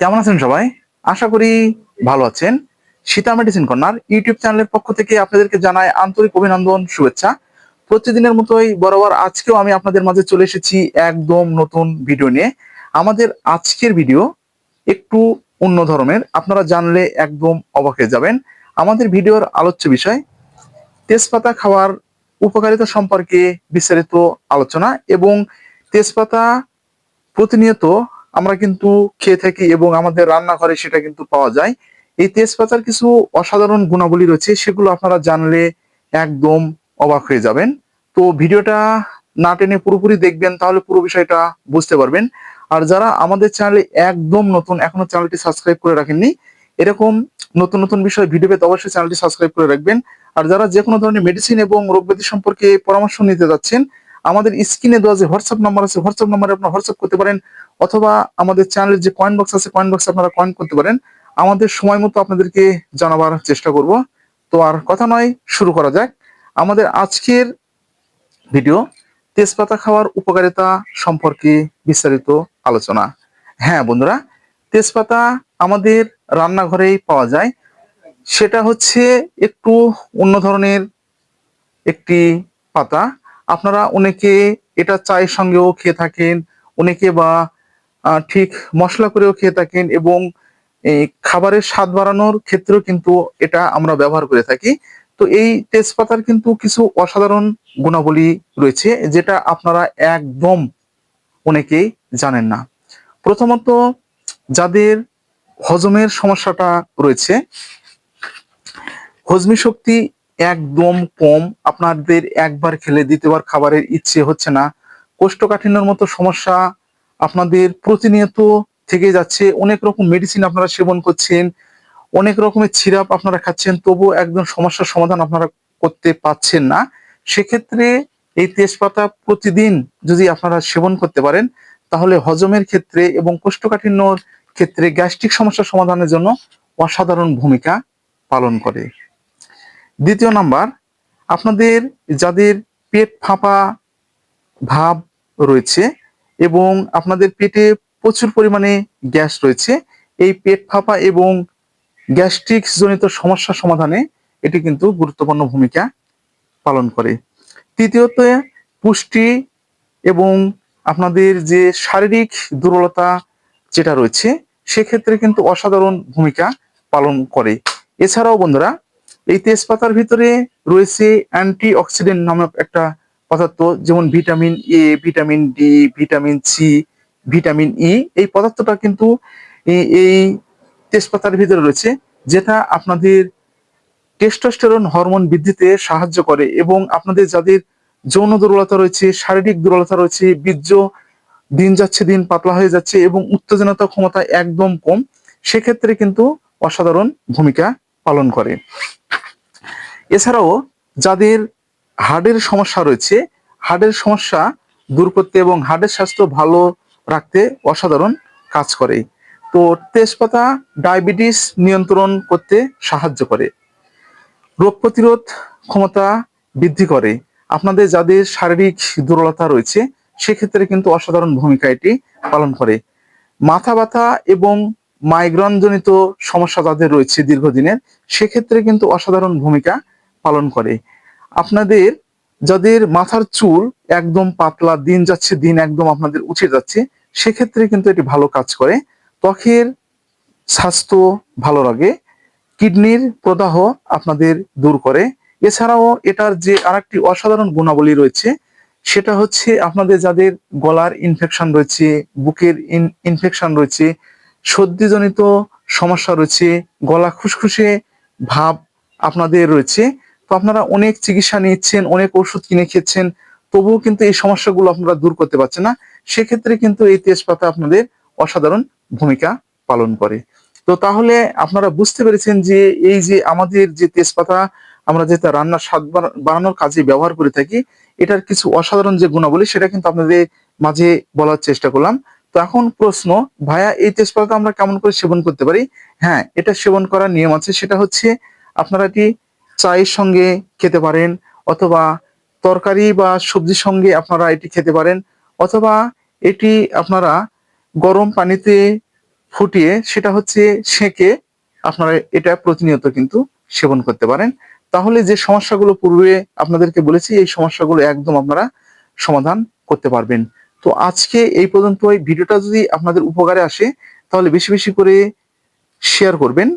কেমন আছেন সবাই? আশা করি ভালো আছেন। সীতা মেডিসিন কর্নার ইউটিউব চ্যানেলের পক্ষ থেকে আপনাদেরকে জানাই আন্তরিক অভিনন্দন, শুভেচ্ছা। প্রতিদিনের মতোই বরাবর আজকেও আমি আপনাদের মাঝে চলে এসেছি একদম নতুন ভিডিও নিয়ে। আমাদের আজকের ভিডিও একটু অন্য ধরনের। আপনারা জানলে একদম অবাক হয়ে যাবেন। আমাদের ভিডিওর আলোচ্য বিষয়, তেজপাতা খাওয়ার উপকারিতা সম্পর্কে বিস্তারিত আলোচনা এবং তেজপাতা প্রতিনিয়ত আমরা কিন্তু খেয়ে থাকি এবং আমাদের রান্নাঘরে সেটা কিন্তু পাওয়া যায়। এই তেজপাতার কিছু অসাধারণ গুণাবলী রয়েছে, সেগুলো আপনারা জানলে একদম অবাক হয়ে যাবেন। তো ভিডিওটা না টেনে পুরোপুরি দেখবেন, তাহলে পুরো বিষয়টা বুঝতে পারবেন। আর যারা আমাদের চ্যানেলে একদম নতুন, এখনও চ্যানেলটি সাবস্ক্রাইব করে রাখেননি, এরকম নতুন নতুন বিষয় ভিডিও পেতে অবশ্যই চ্যানেলটি সাবস্ক্রাইব করে রাখবেন। আর যারা যে কোনো ধরনের মেডিসিন এবং রোগ ব্যাধি সম্পর্কে পরামর্শ নিতে যাচ্ছেন আমাদের স্ক্রিনে দেওয়া যে হোয়াটসঅ্যাপ নাম্বার আছে হোয়াটসঅ্যাপ নাম্বারে আপনারা হোয়াটসঅ্যাপ করতে পারেন, অথবা আমাদের চ্যানেলের যে কয়েন বক্স আছে কয়েন বক্সে আপনারা কয়েন করতে পারেন। আমাদের সময় মতো আপনাদেরকে জানাবার চেষ্টা করব। তো আর কথা নয়, শুরু করা যাক। আমাদের আজকের ভিডিও তেজপাতা খাওয়ার উপকারিতা সম্পর্কে বিস্তারিত আলোচনা। হ্যাঁ বন্ধুরা, তেজপাতা আমাদের রান্নাঘরেই পাওয়া যায়। সেটা হচ্ছে একটু অন্য ধরনের একটি পাতা। আপনারা অনেকে এটা চায়ের সঙ্গেও খেয়ে থাকেন, অনেকে বা ঠিক মশলা করেও খেয়ে থাকেন এবং খাবারের স্বাদ বাড়ানোর ক্ষেত্রেও কিন্তু এটা আমরা ব্যবহার করে থাকি। তো এই তেজপাতার কিন্তু কিছু অসাধারণ গুণাবলী রয়েছে যেটা আপনারা একদম অনেকেই জানেন না। প্রথমত যাদের হজমের সমস্যাটা রয়েছে, হজমি শক্তি একদম কম। আপনাদের একবার খেলে দ্বিতীয়বার খাবারের ইচ্ছে হচ্ছে না। কোষ্ঠকাঠিন্যর মতো সমস্যা আপনাদের প্রতিনিয়ত থেকে যাচ্ছে। অনেক রকম মেডিসিন আপনারা সেবন করছেন। অনেক রকমের সিরাপ আপনারা খাচ্ছেন। তবু একদম সমস্যার সমাধান আপনারা করতে পারছেন না। সেক্ষেত্রে এই তেজপাতা প্রতিদিন যদি আপনারা সেবন করতে পারেন, তাহলে হজমের ক্ষেত্রে এবং কোষ্ঠকাঠিন্যর ক্ষেত্রে গ্যাস্ট্রিক সমস্যার সমাধানের জন্য অসাধারণ ভূমিকা পালন করে। দ্বিতীয় নাম্বার, আপনাদের যাদের পেট ফাঁপা ভাব রয়েছে এবং আপনাদের পেটে প্রচুর পরিমাণে গ্যাস রয়েছে, এই পেট ফাঁপা এবং গ্যাস্ট্রিক জনিত সমস্যা সমাধানে এটি কিন্তু গুরুত্বপূর্ণ ভূমিকা পালন করে। তৃতীয়ত, পুষ্টি এবং আপনাদের যে শারীরিক দুর্বলতা যেটা রয়েছে, সেক্ষেত্রে কিন্তু অসাধারণ ভূমিকা পালন করে। এছাড়াও বন্ধুরা এই তেজপাতার ভিতরে রয়েছে অ্যান্টি অক্সিডেন্ট নামক একটা পদার্থ, যেমন vitamin A vitamin D vitamin C vitamin E এই পদার্থটা কিন্তু এই- এই তেজপাতার ভিতরে রয়েছে, যেটা আপনাদের টেস্টোস্টেরন হরমোন বৃদ্ধিতে সাহায্য করে এবং আপনাদের যাদের যৌন দুর্বলতা রয়েছে, শারীরিক দুর্বলতা রয়েছে, বীর্য দিন যাচ্ছে, দিন পাতলা হয়ে যাচ্ছে এবং উত্তেজনতা ক্ষমতা একদম কম, সেক্ষেত্রে কিন্তু অসাধারণ ভূমিকা পালন করে। এছাড়াও যাদের হার্টের সমস্যা রয়েছে হার্টের সমস্যা দূর করতে এবং হার্টের স্বাস্থ্য ভালো রাখতে অসাধারণ কাজ করে। তো তেজপাতা ডায়াবেটিস নিয়ন্ত্রণ করতে সাহায্য করে। রোগ প্রতিরোধ ক্ষমতা বৃদ্ধি করে। আপনাদের যাদের শারীরিক দুর্বলতা রয়েছে, সেক্ষেত্রে কিন্তু অসাধারণ ভূমিকা এটি পালন করে। মাথা ব্যথা এবং মাইগ্রেন জনিত সমস্যা যাদের রয়েছে দীর্ঘদিনের, সেক্ষেত্রে কিন্তু অসাধারণ ভূমিকা পালন করে। আপনাদের যাদের মাথার চুল একদম পাতলা, দিন যাচ্ছে, দিন একদম আপনাদের উঠে যাচ্ছে, সেক্ষেত্রে কিন্তু এটি ভালো কাজ করে। ত্বকের স্বাস্থ্য ভালো লাগে কিডনির প্রদাহ আপনাদের দূর করে। এছাড়াও এটার যে আরেকটি অসাধারণ গুণাবলী রয়েছে, সেটা হচ্ছে আপনাদের যাদের গলার ইনফেকশন রয়েছে, বুকের ইনফেকশন রয়েছে সর্দিজনিত সমস্যা রয়েছে, গলা খুসখুসে ভাব আপনাদের রয়েছে তো আপনারা অনেক চিকিৎসা নিচ্ছেন, অনেক ওষুধ কিনে খেয়েছেন তবুও কিন্তু এই সমস্যাগুলো আপনারা দূর করতে পারছেন না। সেক্ষেত্রে কিন্তু এই তেজপাতা আপনাদের অসাধারণ ভূমিকা পালন করে। তো তাহলে আপনারা বুঝতে পেরেছেন যে এই যে আমাদের যে তেজপাতা, আমরা যেটা রান্নার স্বাদ বাড়া- বাড়ানোর কাজে ব্যবহার করে থাকি, এটার কিছু অসাধারণ যে গুণাবলী, সেটা কিন্তু আপনাদের মাঝে বলার চেষ্টা করলাম। তো এখন প্রশ্ন, ভাইয়া এই তেজপাতা আমরা কেমন করে সেবন করতে পারি? হ্যাঁ এটা সেবন করার নিয়ম আছে, সেটা হচ্ছে আপনারা এটি চায়ের সঙ্গে খেতে পারেন অথবা তরকারি বা সবজির সঙ্গে আপনারা এটি খেতে পারেন অথবা এটি আপনারা গরম পানিতে ফুটিয়ে সেটা হচ্ছে সেঁকে আপনারা এটা প্রতিনিয়ত কিন্তু সেবন করতে পারেন। তাহলে যে সমস্যাগুলো পূর্বে আপনাদেরকে বলেছি, এই সমস্যাগুলো একদম আপনারা সমাধান করতে পারবেন। তো আজকে এই পর্যন্ত ভিডিওটা যদি আপনাদের উপকারে আসে, তাহলে বেশি বেশি করে শেয়ার করবেন।